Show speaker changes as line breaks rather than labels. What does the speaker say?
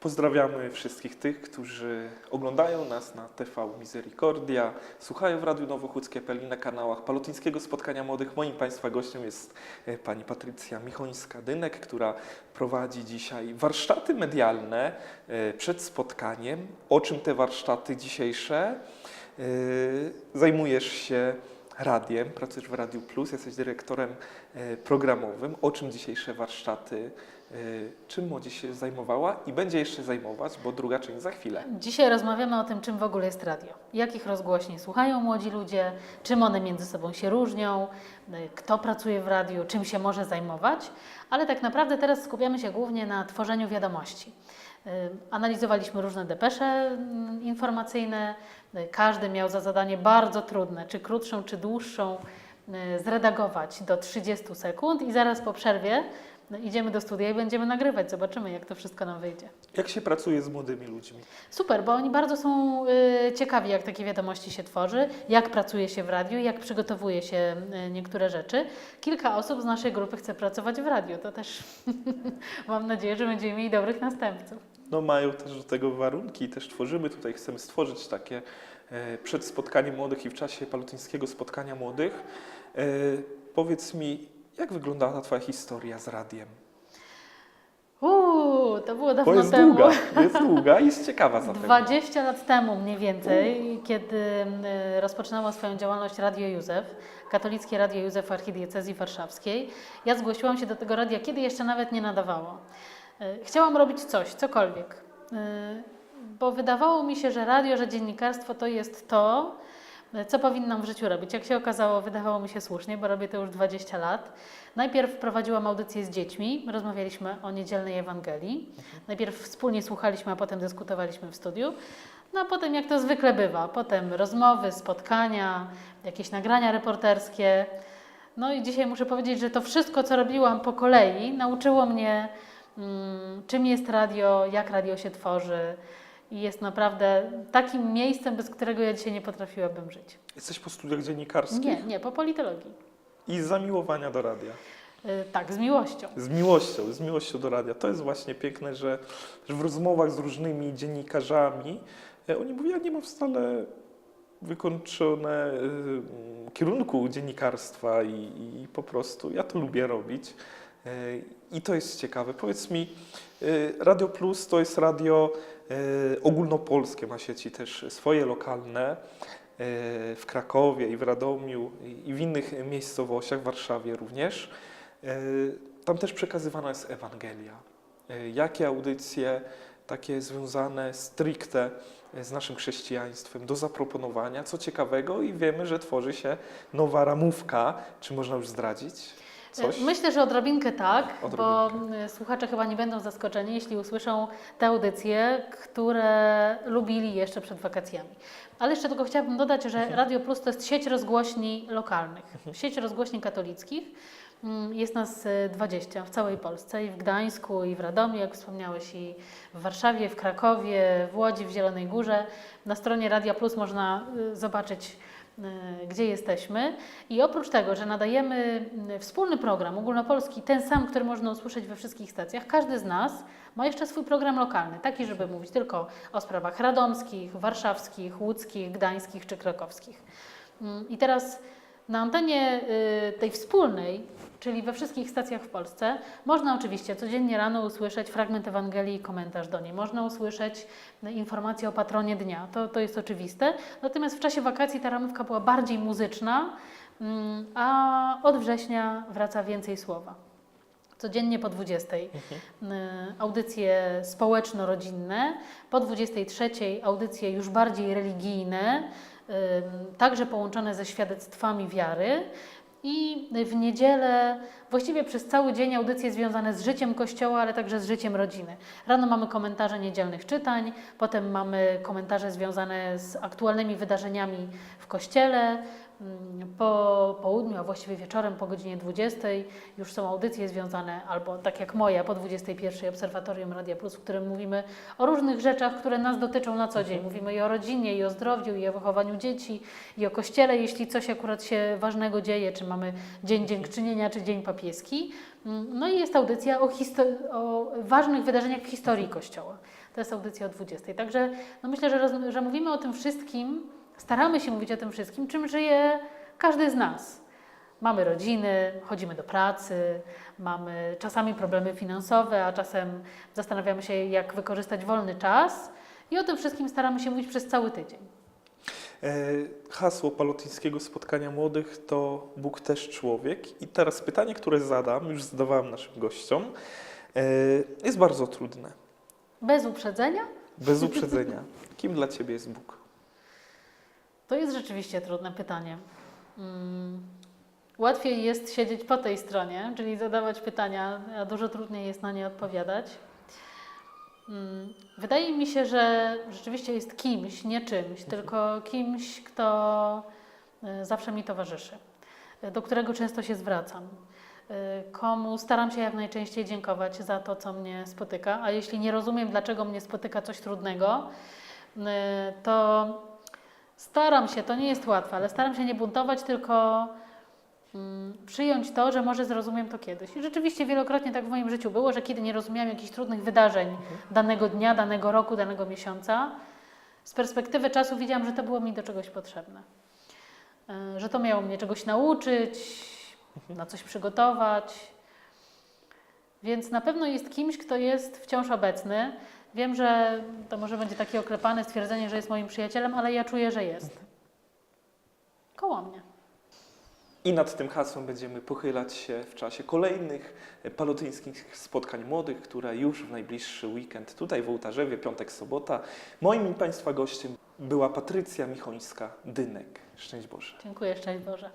Pozdrawiamy wszystkich tych, którzy oglądają nas na TV Misericordia, słuchają w Radiu Nowochódzkie.pl i na kanałach Palotyńskiego Spotkania Młodych. Moim Państwa gościem jest e, pani Patrycja Michońska-Dynek, która prowadzi dzisiaj warsztaty medialne e, przed spotkaniem. O czym te warsztaty dzisiejsze? E, Zajmujesz się radiem, pracujesz w Radiu Plus, jesteś dyrektorem programowym. O czym dzisiejsze warsztaty? E, Czym młodzież się zajmowała i będzie jeszcze zajmować, bo druga część za chwilę.
Dzisiaj rozmawiamy o tym, czym w ogóle jest radio. Jakich rozgłośni słuchają młodzi ludzie, czym one między sobą się różnią, y, kto pracuje w radiu, czym się może zajmować, ale tak naprawdę teraz skupiamy się głównie na tworzeniu wiadomości. Y, Analizowaliśmy różne depesze mm, informacyjne. Każdy miał za zadanie bardzo trudne, czy krótszą, czy dłuższą, zredagować do 30 sekund i zaraz po przerwie no, idziemy do studia i będziemy nagrywać. Zobaczymy, jak to wszystko nam wyjdzie.
Jak się pracuje z młodymi ludźmi?
Super, bo oni bardzo są y, ciekawi, jak takie wiadomości się tworzy, jak pracuje się w radiu, jak przygotowuje się y, niektóre rzeczy. Kilka osób z naszej grupy chce pracować w radiu. To też mam nadzieję, że będziemy mieli dobrych następców.
No mają też do tego warunki i też tworzymy tutaj, chcemy stworzyć takie e, przed spotkaniem młodych i w czasie palutyńskiego spotkania młodych. E, powiedz mi, jak wyglądała Twoja historia z radiem?
Uuu, to było dawno
Bo jest
temu.
długa, jest długa i jest ciekawa zapewne.
20 lat temu mniej więcej, kiedy y, rozpoczynało swoją działalność Radio Józef, katolickie Radio Józef w Archidiecezji Warszawskiej, ja zgłosiłam się do tego radia, kiedy jeszcze nawet nie nadawało. Y, Chciałam robić coś, cokolwiek, y, bo wydawało mi się, że radio, że dziennikarstwo to jest to, co powinnam w życiu robić. Jak się okazało, wydawało mi się słusznie, bo robię to już 20 lat. Najpierw prowadziłam audycję z dziećmi, rozmawialiśmy o niedzielnej Ewangelii. Najpierw wspólnie słuchaliśmy, a potem dyskutowaliśmy w studiu. No a potem, jak to zwykle bywa, potem rozmowy, spotkania, jakieś nagrania reporterskie. No i dzisiaj muszę powiedzieć, że to wszystko, co robiłam po kolei, nauczyło mnie, mm, czym jest radio, jak radio się tworzy. I jest naprawdę takim miejscem, bez którego ja dzisiaj nie potrafiłabym żyć.
Jesteś po studiach dziennikarskich
Nie, nie, po politologii.
i z zamiłowania do radia.
Y, Tak, z miłością.
Z miłością, z miłością do radia. To jest właśnie piękne, że, że w rozmowach z różnymi dziennikarzami e, oni mówią, ja nie mam wcale wykończone y, kierunku dziennikarstwa i, i po prostu ja to lubię robić. E, I to jest ciekawe. Powiedz mi, y, Radio Plus to jest radio y, ogólnopolskie, ma sieci też swoje lokalne y, w Krakowie i w Radomiu i- w innych miejscowościach, w Warszawie również. Tam też przekazywana jest Ewangelia. Jakie audycje takie związane stricte z naszym chrześcijaństwem do zaproponowania, co ciekawego i wiemy, że tworzy się nowa ramówka. Czy można już zdradzić coś?
Myślę, że odrobinkę tak, bo
Odrobinkę.
y, słuchacze chyba nie będą zaskoczeni, jeśli usłyszą te audycje, które lubili jeszcze przed wakacjami. Ale jeszcze tylko chciałabym dodać, że Radio Plus to jest sieć rozgłośni lokalnych, sieć rozgłośni katolickich. Mm, Jest nas y, 20 w całej Polsce i w Gdańsku, i w Radomiu, jak wspomniałeś, i w Warszawie, w Krakowie, w Łodzi, w Zielonej Górze. Na stronie Radia Plus można zobaczyć gdzie jesteśmy. I oprócz tego, że nadajemy wspólny program ogólnopolski, ten sam, który można usłyszeć we wszystkich stacjach, każdy z nas ma jeszcze swój program lokalny, taki, żeby mówić tylko o sprawach radomskich, warszawskich, łódzkich, gdańskich czy krakowskich. Mm, I teraz na antenie y, tej wspólnej, czyli we wszystkich stacjach w Polsce, można oczywiście codziennie rano usłyszeć fragment Ewangelii i komentarz do niej. Można usłyszeć y, informacje o patronie dnia, to, to jest oczywiste. Natomiast w czasie wakacji ta ramówka była bardziej muzyczna, mm, a od września wraca więcej słowa. Codziennie po 20. y, Audycje społeczno-rodzinne, po 23 audycje już bardziej religijne, także połączone ze świadectwami wiary. I w niedzielę właściwie przez cały dzień audycje związane z życiem Kościoła, ale także z życiem rodziny. Rano mamy komentarze niedzielnych czytań, potem mamy komentarze związane z aktualnymi wydarzeniami w Kościele. Mm, Po południu, a właściwie wieczorem po godzinie 20 już są audycje związane, albo tak jak moja, po 21 Obserwatorium Radia Plus, w którym mówimy o różnych rzeczach, które nas dotyczą na co dzień. Mówimy i o rodzinie, i o zdrowiu, i o wychowaniu dzieci, i o kościele, jeśli coś akurat się ważnego dzieje, czy mamy Dzień Dziękczynienia, czy Dzień Papieski. Mm, No i jest audycja o, o ważnych wydarzeniach w historii Kościoła. to jest audycja o 20. Także no myślę, że, że mówimy o tym wszystkim, staramy się mówić o tym wszystkim, czym żyje każdy z nas. Mamy rodziny, chodzimy do pracy, mamy czasami problemy finansowe, a czasem zastanawiamy się, jak wykorzystać wolny czas. I o tym wszystkim staramy się mówić przez cały tydzień.
E, Hasło palotyńskiego spotkania młodych to Bóg też człowiek. I teraz pytanie, które zadam, już zadawałem naszym gościom, e, jest bardzo trudne.
Bez uprzedzenia
Bez uprzedzenia. Kim dla Ciebie jest Bóg?
To jest rzeczywiście trudne pytanie. Mm, Łatwiej jest siedzieć po tej stronie, czyli zadawać pytania, a dużo trudniej jest na nie odpowiadać. Mm, Wydaje mi się, że rzeczywiście jest kimś, nie czymś, tylko kimś, kto y, zawsze mi towarzyszy, y, do którego często się zwracam, y, komu staram się jak najczęściej dziękować za to, co mnie spotyka, a jeśli nie rozumiem, dlaczego mnie spotyka coś trudnego, to Staram się, to nie jest łatwe, ale staram się nie buntować, tylko mm, przyjąć to, że może zrozumiem to kiedyś. I rzeczywiście wielokrotnie tak w moim życiu było, że kiedy nie rozumiałam jakichś trudnych wydarzeń danego dnia, danego roku, danego miesiąca, z perspektywy czasu widziałam, że to było mi do czegoś potrzebne. Y, Że to miało mnie czegoś nauczyć, na coś przygotować. Więc na pewno jest kimś, kto jest wciąż obecny. Wiem, że to może będzie takie oklepane stwierdzenie, że jest moim przyjacielem, ale ja czuję, że jest. Koło mnie.
I nad tym hasłem będziemy pochylać się w czasie kolejnych palotyńskich spotkań młodych, które już w najbliższy weekend tutaj w Ołtarzewie, piątek, sobota. Moim i Państwa gościem była Patrycja Michońska-Dynek. Szczęść Boże.
Dziękuję, szczęść Boże.